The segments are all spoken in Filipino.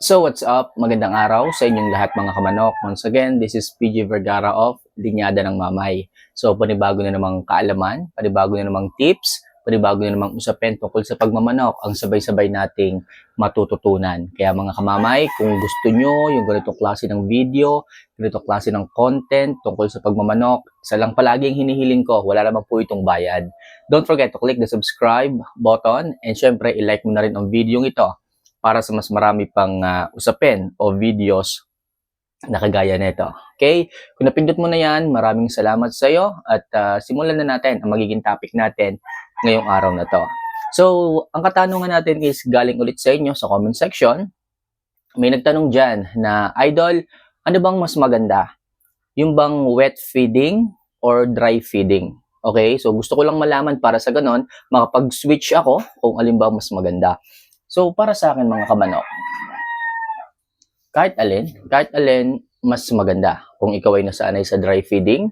So what's up? Magandang araw sa inyong lahat mga kamanok. Once again, this is PG Vergara of Linyada ng Mamay. So panibago na namang kaalaman, panibago na namang tips, panibago na namang usapin tungkol sa pagmamanok ang sabay-sabay nating matututunan. Kaya mga kamamay, kung gusto nyo yung ganitong klase ng video, ganitong klase ng content tungkol sa pagmamanok, isa lang palagi ang hinihiling ko, wala naman po itong bayad. Don't forget to click the subscribe button and syempre i-like mo na rin ang video ito para sa mas marami pang ah, usapin o videos na kagaya nito. Okay? Kung napindot mo na yan, maraming salamat sa iyo at ah, simulan na natin ang magiging topic natin ngayong araw na to. So, ang katanungan natin is galing ulit sa inyo sa comment section. May nagtanong dyan na, Idol, ano bang mas maganda? Yung bang wet feeding or dry feeding? Okay, so gusto ko lang malaman para sa ganon, makapag-switch ako kung alin ba mas maganda. So, para sa akin mga kamanok, kahit alin, kahit alin, mas maganda. Kung ikaw ay nasanay sa dry feeding,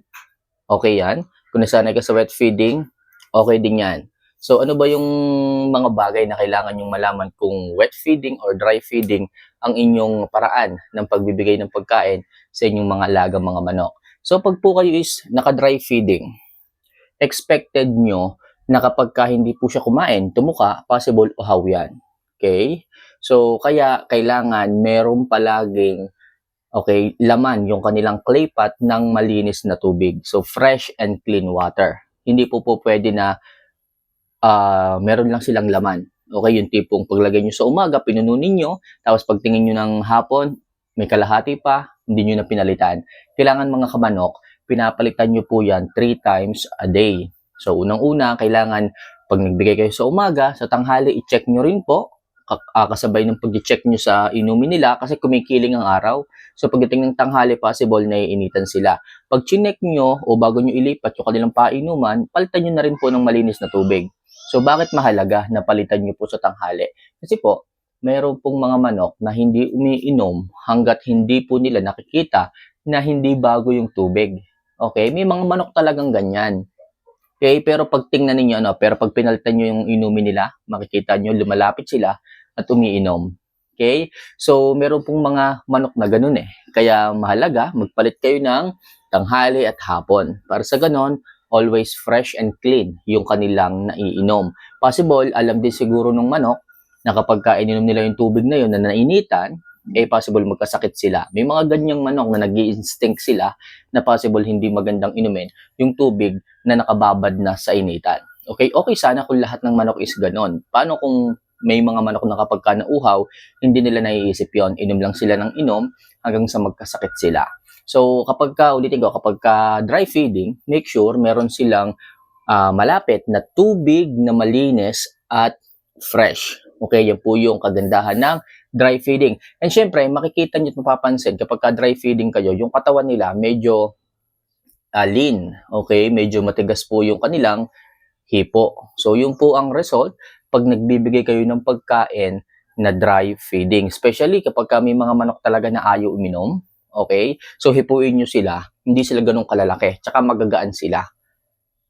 okay yan. Kung nasanay ka sa wet feeding, okay din yan. So, ano ba yung mga bagay na kailangan yung malaman kung wet feeding or dry feeding ang inyong paraan ng pagbibigay ng pagkain sa inyong mga alagang mga manok? So, pag po kayo is naka-dry feeding, expected nyo na kapag ka hindi po siya kumain, tumuka, possible uhaw yan. Okay? So, kaya kailangan meron palaging okay, laman yung kanilang clay pot ng malinis na tubig. So, fresh and clean water. Hindi po po pwede na ah, meron lang silang laman. Okay, yung tipong paglagay nyo sa umaga, pinununin nyo, tapos pagtingin nyo ng hapon, may kalahati pa, hindi nyo na pinalitan. Kailangan mga kamanok, pinapalitan nyo po yan three times a day. So, unang-una, kailangan pag nagbigay kayo sa umaga, sa tanghali, i-check nyo rin po ah, kasabay ng pag-check nyo sa inumin nila kasi kumikiling ang araw. So pagdating ng tanghali, possible na iinitan sila. Pag chinek nyo o bago nyo ilipat yung kanilang painuman, palitan nyo na rin po ng malinis na tubig. So bakit mahalaga na palitan nyo po sa tanghali? Kasi po, mayroon pong mga manok na hindi umiinom hanggat hindi po nila nakikita na hindi bago yung tubig. Okay? May mga manok talagang ganyan. Okay, pero pag tingnan ninyo ano, pero pag pinalitan nyo yung inumin nila, makikita nyo lumalapit sila at umiinom. Okay? So, meron pong mga manok na ganun eh. Kaya mahalaga, magpalit kayo ng tanghali at hapon. Para sa ganon, always fresh and clean yung kanilang naiinom. Possible, alam din siguro ng manok na kapag ka ininom nila yung tubig na yun na nainitan, eh possible magkasakit sila. May mga ganyang manok na nag instinct sila na possible hindi magandang inumin yung tubig na nakababad na sa initan. Okay, okay sana kung lahat ng manok is ganon. Paano kung may mga manok na kapag ka nauhaw, hindi nila naiisip yon Inom lang sila ng inom hanggang sa magkasakit sila. So, kapag ka, ulitin ko, kapag ka dry feeding, make sure meron silang ah, malapit na tubig na malinis at fresh. Okay, yan po yung kagandahan ng dry feeding. And syempre, makikita nyo at mapapansin kapag ka dry feeding kayo, yung katawan nila medyo ah, lean. Okay, medyo matigas po yung kanilang hipo. So, yung po ang result pag nagbibigay kayo ng pagkain na dry feeding. Especially kapag ka may mga manok talaga na ayaw uminom. Okay? So, hipuin nyo sila. Hindi sila ganun kalalaki. Tsaka magagaan sila.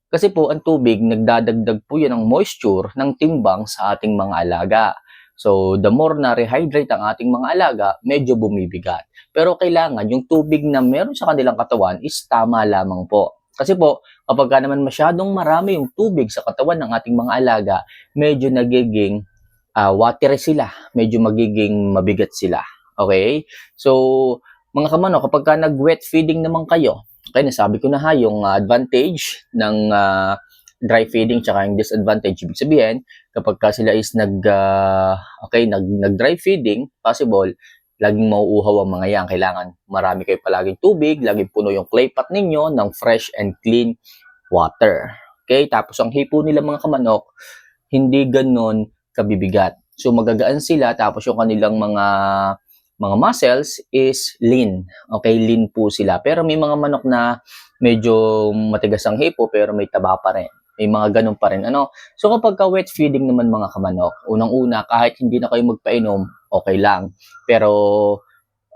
Kasi po, ang tubig, nagdadagdag po yan ng moisture ng timbang sa ating mga alaga. So, the more na rehydrate ang ating mga alaga, medyo bumibigat. Pero kailangan yung tubig na meron sa kanilang katawan is tama lamang po. Kasi po, kapag ka naman masyadong marami yung tubig sa katawan ng ating mga alaga, medyo nagiging ah, watery sila. Medyo magiging mabigat sila. Okay? So, mga kamano, kapag ka nag-wet feeding naman kayo, okay, nasabi ko na ha, yung ah, advantage ng ah, dry feeding tsaka yung disadvantage. Ibig sabihin, kapag ka sila is nag, ah, okay, nag, nag-dry feeding, possible, laging mauuhaw ang mga yan. Kailangan marami kayo palaging tubig, laging puno yung clay pot ninyo ng fresh and clean water. Okay, tapos ang hipo nila mga kamanok, hindi ganon kabibigat. So magagaan sila, tapos yung kanilang mga mga muscles is lean. Okay, lean po sila. Pero may mga manok na medyo matigas ang hipo pero may taba pa rin. May mga ganun pa rin. Ano? So kapag ka wet feeding naman mga kamanok, unang-una kahit hindi na kayo magpainom, okay lang. Pero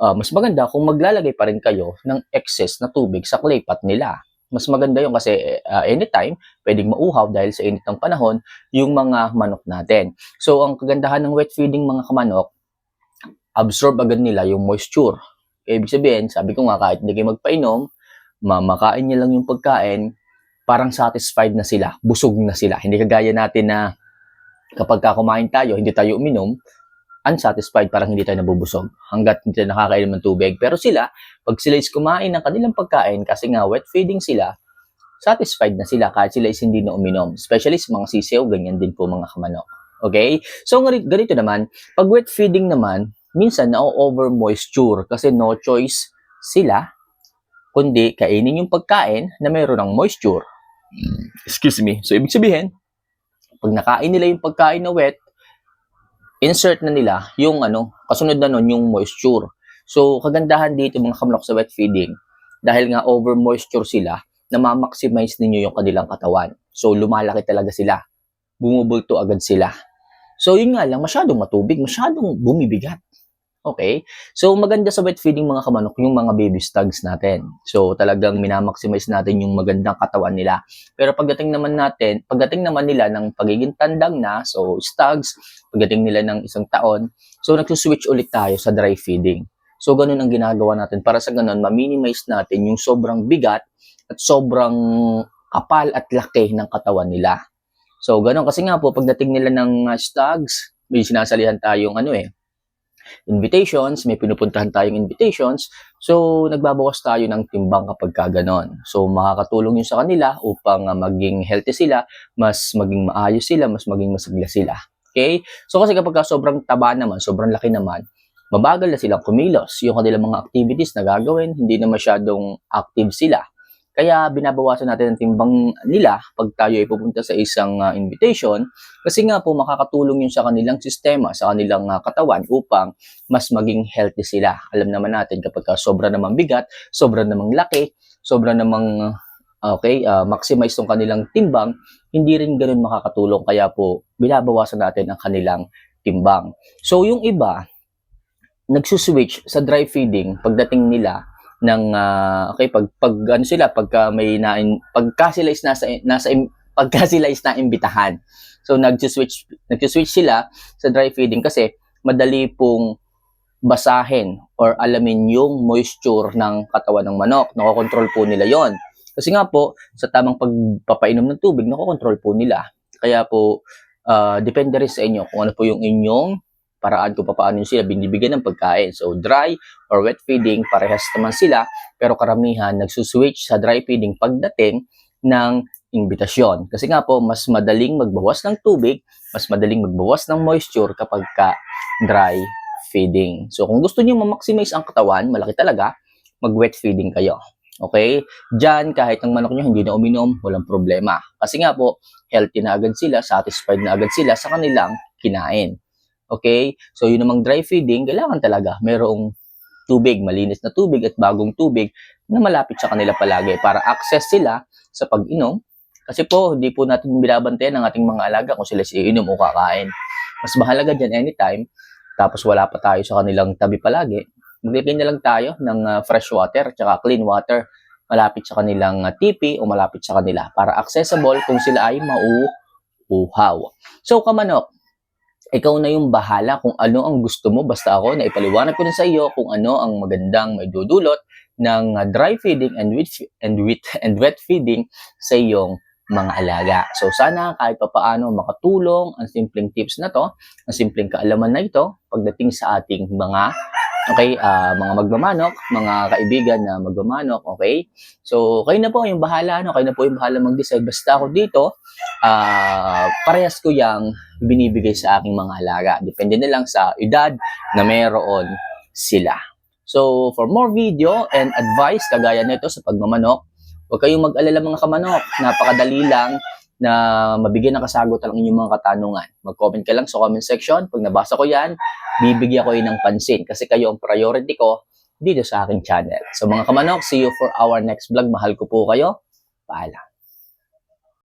ah, mas maganda kung maglalagay pa rin kayo ng excess na tubig sa clay pot nila. Mas maganda yun kasi ah, anytime pwedeng mauhaw dahil sa init ng panahon yung mga manok natin. So ang kagandahan ng wet feeding mga kamanok, absorb agad nila yung moisture. Kaya ibig sabihin, sabi ko nga, kahit hindi kayo magpainom, mamakain niya lang yung pagkain, parang satisfied na sila, busog na sila. Hindi kagaya natin na kapag ka kumain tayo, hindi tayo uminom, unsatisfied, parang hindi tayo nabubusog hanggat hindi tayo nakakainom ng tubig. Pero sila, pag sila is kumain ng kanilang pagkain, kasi nga wet feeding sila, satisfied na sila kahit sila is hindi na uminom. Especially sa mga sisiyaw, ganyan din po mga kamanok. Okay? So, ganito naman, pag wet feeding naman, minsan na-over moisture kasi no choice sila kundi kainin yung pagkain na mayroon ng moisture. Excuse me. So, ibig sabihin, pag nakain nila yung pagkain na wet, insert na nila yung ano, kasunod na nun yung moisture. So, kagandahan dito mga kamlok sa wet feeding, dahil nga over moisture sila, na ma-maximize ninyo yung kanilang katawan. So, lumalaki talaga sila. Bumubulto agad sila. So, yun nga lang, masyadong matubig, masyadong bumibigat. Okay? So, maganda sa wet feeding mga kamanok yung mga baby stags natin. So, talagang minamaximize natin yung magandang katawan nila. Pero pagdating naman natin, pagdating naman nila ng pagiging tandang na, so stags, pagdating nila ng isang taon, so nagsuswitch ulit tayo sa dry feeding. So, ganun ang ginagawa natin. Para sa ganun, ma-minimize natin yung sobrang bigat at sobrang kapal at laki ng katawan nila. So, ganun. Kasi nga po, pagdating nila ng uh, stags, may sinasalihan tayong ano eh, invitations, may pinupuntahan tayong invitations. So, nagbabawas tayo ng timbang kapag ka ganon. So, makakatulong yun sa kanila upang uh, maging healthy sila, mas maging maayos sila, mas maging masigla sila. Okay? So, kasi kapag ka sobrang taba naman, sobrang laki naman, mabagal na silang kumilos. Yung kanilang mga activities na gagawin, hindi na masyadong active sila. Kaya binabawasan natin ang timbang nila pag tayo ay pupunta sa isang uh, invitation kasi nga po makakatulong yun sa kanilang sistema, sa kanilang uh, katawan upang mas maging healthy sila. Alam naman natin kapag uh, sobra namang bigat, sobra namang laki, sobra namang uh, okay, uh, maximize yung kanilang timbang, hindi rin ganoon makakatulong kaya po binabawasan natin ang kanilang timbang. So yung iba, nagsuswitch sa dry feeding pagdating nila ng uh, okay pag pag ano sila pagka may na pagka sila is nasa nasa pagka sila is naimbitahan. So nagsi-switch nagsi-switch sila sa dry feeding kasi madali pong basahin or alamin yung moisture ng katawan ng manok. Nakokontrol po nila yon. Kasi nga po, sa tamang pagpapainom ng tubig, nakokontrol po nila. Kaya po, uh, depende rin sa inyo kung ano po yung inyong paraan kung paano sila binibigyan ng pagkain. So, dry or wet feeding, parehas naman sila, pero karamihan nagsuswitch sa dry feeding pagdating ng imbitasyon. Kasi nga po, mas madaling magbawas ng tubig, mas madaling magbawas ng moisture kapag ka dry feeding. So, kung gusto niyo ma-maximize ang katawan, malaki talaga, mag-wet feeding kayo. Okay? Diyan, kahit ang manok nyo hindi na uminom, walang problema. Kasi nga po, healthy na agad sila, satisfied na agad sila sa kanilang kinain. Okay? So, yun namang dry feeding, kailangan talaga merong tubig, malinis na tubig at bagong tubig na malapit sa kanila palagi para access sila sa pag-inom. Kasi po, hindi po natin binabantayan ang ating mga alaga kung sila iinom o kakain. Mas mahalaga dyan anytime, tapos wala pa tayo sa kanilang tabi palagi, maglagay na lang tayo ng uh, fresh water at clean water malapit sa kanilang uh, tipi o malapit sa kanila para accessible kung sila ay mauuhaw. So, kamanok, ikaw na yung bahala kung ano ang gusto mo. Basta ako na ipaliwanag ko na sa iyo kung ano ang magandang may dudulot ng uh, dry feeding and wet, and wet, and wet feeding sa iyong mga alaga. So sana kahit pa paano makatulong ang simpleng tips na to, ang simpleng kaalaman na ito pagdating sa ating mga okay, uh, mga magmamanok, mga kaibigan na magmamanok, okay? So kayo na po yung bahala, no? kayo na po yung bahala mag-decide. Basta ako dito, uh, parehas ko yung binibigay sa aking mga alaga. Depende na lang sa edad na meron sila. So, for more video and advice kagaya nito sa pagmamanok, huwag kayong mag-alala mga kamanok. Napakadali lang na mabigyan ng kasagutan ang inyong mga katanungan. Mag-comment ka lang sa comment section. Pag nabasa ko yan, bibigyan ko yun ng pansin kasi kayo ang priority ko dito sa aking channel. So mga kamanok, see you for our next vlog. Mahal ko po kayo. Paalam.